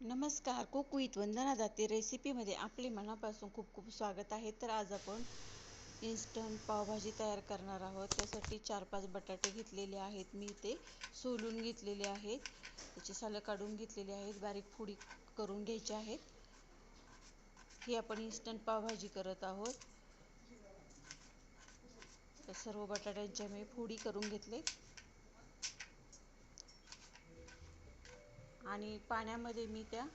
नमस्कार cook with Vandana Date रेसिपीमध्ये आपले मनापासून खूप खूप स्वागत आहे. तर आज आपण इन्स्टंट पावभाजी तयार करणार आहोत. त्यासाठी चार पाच बटाटे घेतलेले आहेत. मी ते सोलून घेतलेले आहेत. त्याची सालं काढून घेतलेली आहेत. बारीक फोडी करून घ्यायचे आहेत. ही आपण इन्स्टंट पावभाजी करत आहोत. सर्व बटाट्यांच्या मी फोडी करून घेतले आणि पाण्यामध्ये मी त्या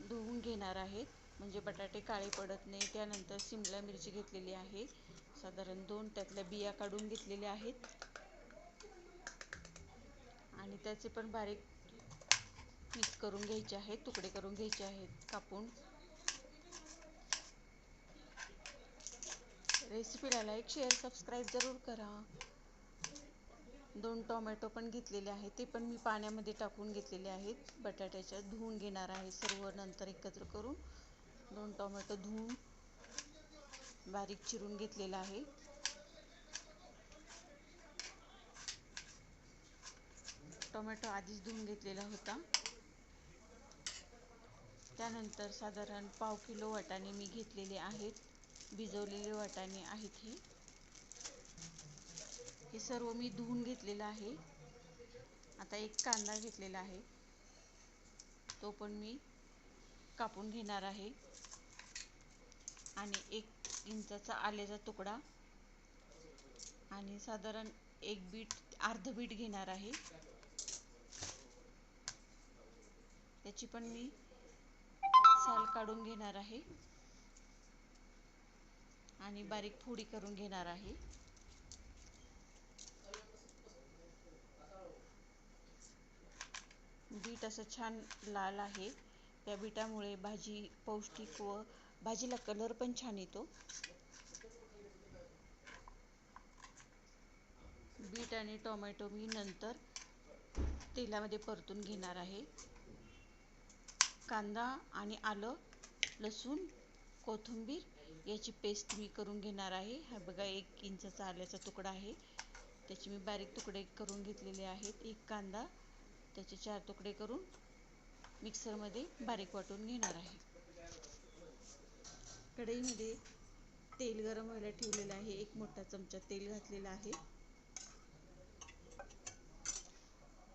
धुवून घेणार आहेत. म्हणजे बटाटे काळे पडत नाही. त्यानंतर शिमला मिरची घेतलेली आहे. साधारण दोन त्यातल्या बिया काढून घेतलेल्या आहेत. आणि त्याचे पण बारीक मिक्स करून घ्यायचे आहेत. तुकडे करून घ्यायचे आहेत. कापून. रेसिपीला लाईक शेअर सबस्क्राईब जरूर करा. दोन टोमॅटो पण घेतलेले आहेत. ते पण मी पाण्यामध्ये टाकून घेतलेले आहेत. बटाट्याच्या धुवून घेणार आहे सर्व नंतर एकत्र करून. दोन टोमॅटो धुवून बारीक चिरून घेतलेला आहे. टोमॅटो आधीच धुवून घेतलेला होता. त्यानंतर साधारण पाव किलो वाटाणे मी घेतलेले आहेत. भिजवलेले वाटाणे आहेत हे. हे सर्व मी धुवून घेतलेलं आहे. आता एक कांदा घेतलेला आहे. तो पण मी कापून घेणार आहे. आणि एक इंचाचा आल्याचा तुकडा. आणि साधारण एक बीट अर्ध बीट घेणार आहे. त्याची पण मी साल काढून घेणार आहे. आणि बारीक फोडी करून घेणार आहे. बीट असं छान लाल आहे. त्या बीटामुळे भाजी पौष्टिक व भाजीला कलर पण छान येतो. बीट आणि टोमॅटो मी नंतर तेलामध्ये परतून घेणार आहे. कांदा आणि आलं लसूण कोथिंबीर याची पेस्ट मी करून घेणार आहे. हा बघा एक इंचाचा आल्याचा तुकडा आहे. त्याचे मी बारीक तुकडे करून घेतलेले आहेत. एक कांदा त्याचे चार तुकडे करून मिक्सरमध्ये बारीक वाटून घेणार आहे. कढईमध्ये तेल गरम व्हायला ठेवलेलं आहे. एक मोठा चमचा तेल घातलेला आहे.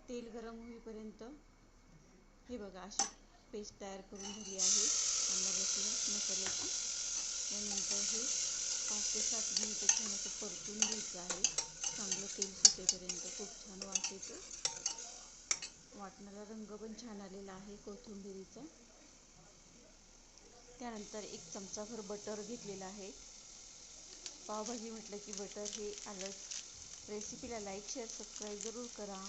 तेल गरम होईपर्यंत हे बघा अशी पेस्ट तयार करून झाली आहे. कांदा लसूण मसाल्याची. त्यानंतर हे पाच ते सात मिनिटं छान असं परतून घ्यायचं आहे. चांगलं तेल सुटेपर्यंत खूप छान वाचायचं वाटणारा रंग पण छान आलेला आहे कोथिंबिरीचा. त्यानंतर एक चमचाभर बटर घेतलेला आहे. पावभाजी म्हटलं की बटर हे आलंच. रेसिपीला लाईक शेअर सबस्क्राईब जरूर करा.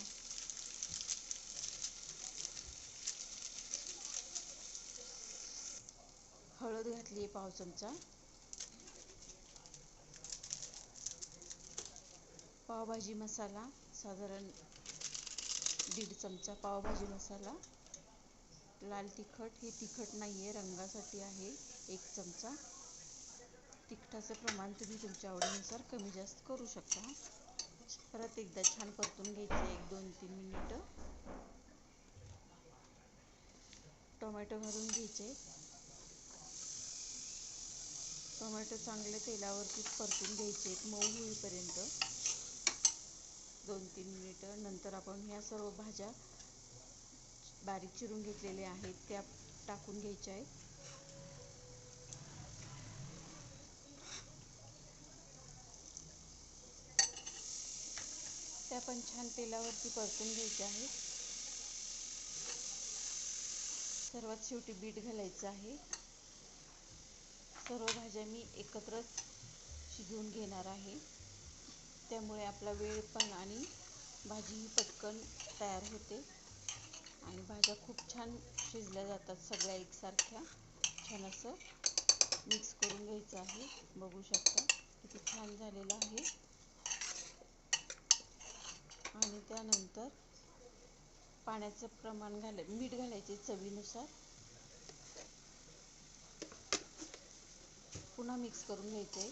हळद घातली आहे पाव चमचा. पावभाजी मसाला साधारण दीड चमचा पावभाजी मसाला. लाल तिखट हे तिखट नाही आहे रंगासाठी आहे एक चमचा. तिखटाचं प्रमाण तुम्ही तुमच्या आवडीनुसार कमी जास्त करू शकता. परत एकदा छान परतून घ्यायचं एक दोन तीन मिनिटं. टोमॅटो घालून घ्यायचे. टोमॅटो चांगले तेलावरती परतून घ्यायचे मऊ होईपर्यंत. तीन मिनिटं नंतर आपण ह्या सर्व भाज्या बारीक चिरून घेतलेल्या आहेत त्या टाकून घ्यायच्या आहेत. त्या पण छान तेलावरती परतून घ्यायच्या आहेत. सर्वात शेवटी बीट घालायचं आहे. सर्व भाज्या मी एकत्रच शिजवून घेणार आहे. त्यामुळे आपला वेळ पण आणि भाजी पटकन तयार होते. आणि भाज्या खूप छान शिजल्या जातात सगळ्या एकसारख्या. छान असं मिक्स करून घ्यायचं आहे. बघू शकता किती छान झालेलं आहे. आणि त्यानंतर पाण्याचं प्रमाण घालाय मीठ घालायचे चवीनुसार. पुन्हा मिक्स करून घ्यायचे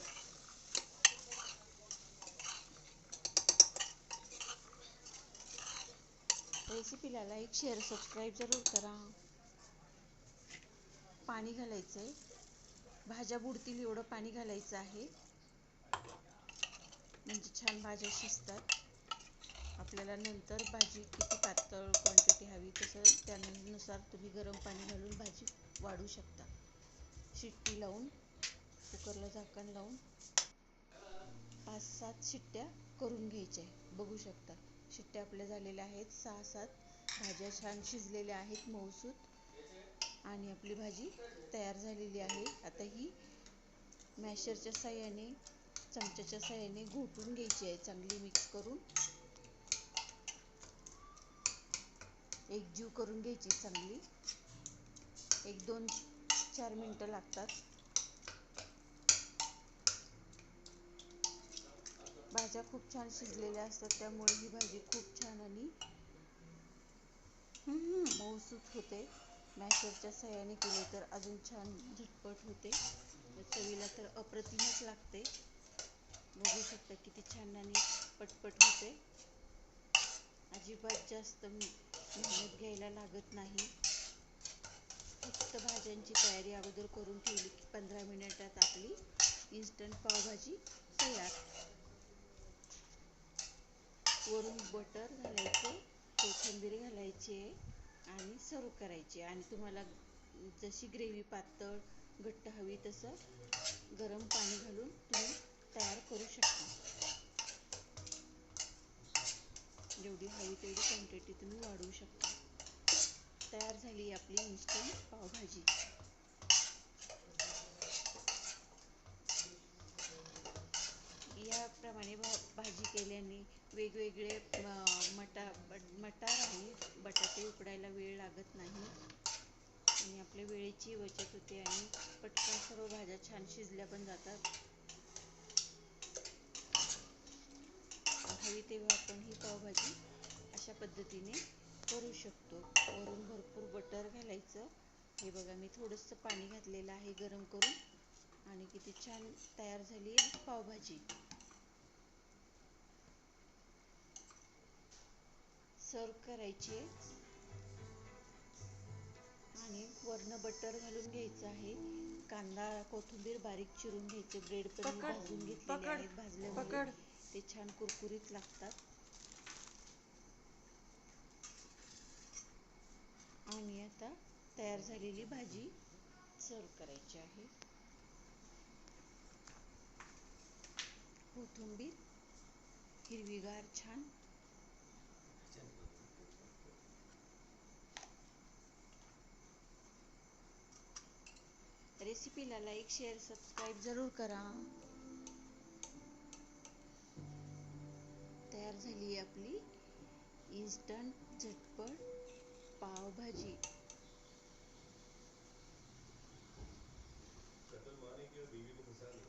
रेसिपीला लाईक शेअर सबस्क्राईब जरूर करा. पाणी घालायचं आहे भाज्या बुडतील एवढं पाणी घालायचं आहे. म्हणजे छान भाज्या शिजतात. आपल्याला नंतर भाजी किती पातळ क्वांटिटी हवी तसं त्यानुसार तुम्ही गरम पाणी घालून भाजी वाढू शकता. शिट्टी लावून कुकरला झाकण लावून पाच सात शिट्ट्या करून घ्यायच्या आहे बघू शकता. शिट्ट्या आपल्या झालेल्या आहेत. सहा सात भाज्या छान शिजलेल्या आहेत मऊसूत. आणि आपली भाजी तयार झालेली आहे. आता ही मॅशरच्या साह्याने चमच्याच्या साह्याने घोटून घ्यायची आहे. चांगली मिक्स करून. एक जीव करून घ्यायची चांगली. एक दोन चार मिनटं लागतात. भाज्या खूप छान शिजलेल्या असतात त्यामुळे ही भाजी खूप छान आणि मऊसूत होते. मॅशरच्या सहाय्याने केले तर अजून छान झटपट होते. चवीला तर अप्रतिमच लागते. बघू शकता किती छान आणि पटपट होते. अजिबात जास्त मेहनत घ्यायला लागत नाही. फक्त भाज्यांची तयारी अगोदर करून ठेवली की पंधरा मिनिटात आपली इन्स्टंट पावभाजी तयार. वरून बटर घालायचं कोथिंबीर घालायची आहे आणि सर्व करायची आणि तुम्हाला जशी ग्रेव्ही पातळ घट्ट हवी तसं गरम पाणी घालून तुम्ही तयार करू शकता. जेवढी हवी तेवढी क्वांटिटी तुम्ही वाढवू शकता. तयार झाली आपली इन्स्टंट पावभाजी. याप्रमाणे भा भाजी केल्याने वेगवेगळे मटा मटार आणि बटाटे उकडायला वेळ लागत नाही. आणि आपल्या वेळेची बचत होते आणि पटकन सर्व भाज्या छान शिजल्या पण जातात. हवी तेव्हा आपण ही पावभाजी अशा पद्धतीने करू शकतो. वरून भरपूर बटर घालायचं. हे बघा मी थोडंसं पाणी घातलेलं आहे गरम करून. आणि किती छान तयार झाली आहे पावभाजी. सर्व करायची. आणि वरनं बटर घालून घ्यायचं आहे. कांदा कोथिंबीर बारीक चिरून घ्यायचे. ब्रेड पण भाजून घेतलेले आहेत भाजल्यामुळे. ते छान कुरकुरीत लागतात. आणि आता तयार झालेली भाजी सर्व करायची आहे. कोथिंबीर हिरवीगार छान रेसिपीला लाईक शेअर सबस्क्राईब जरूर करा. तयार झाली आपली इन्स्टंट झटपट पावभाजी. बीवी को फंसा दिया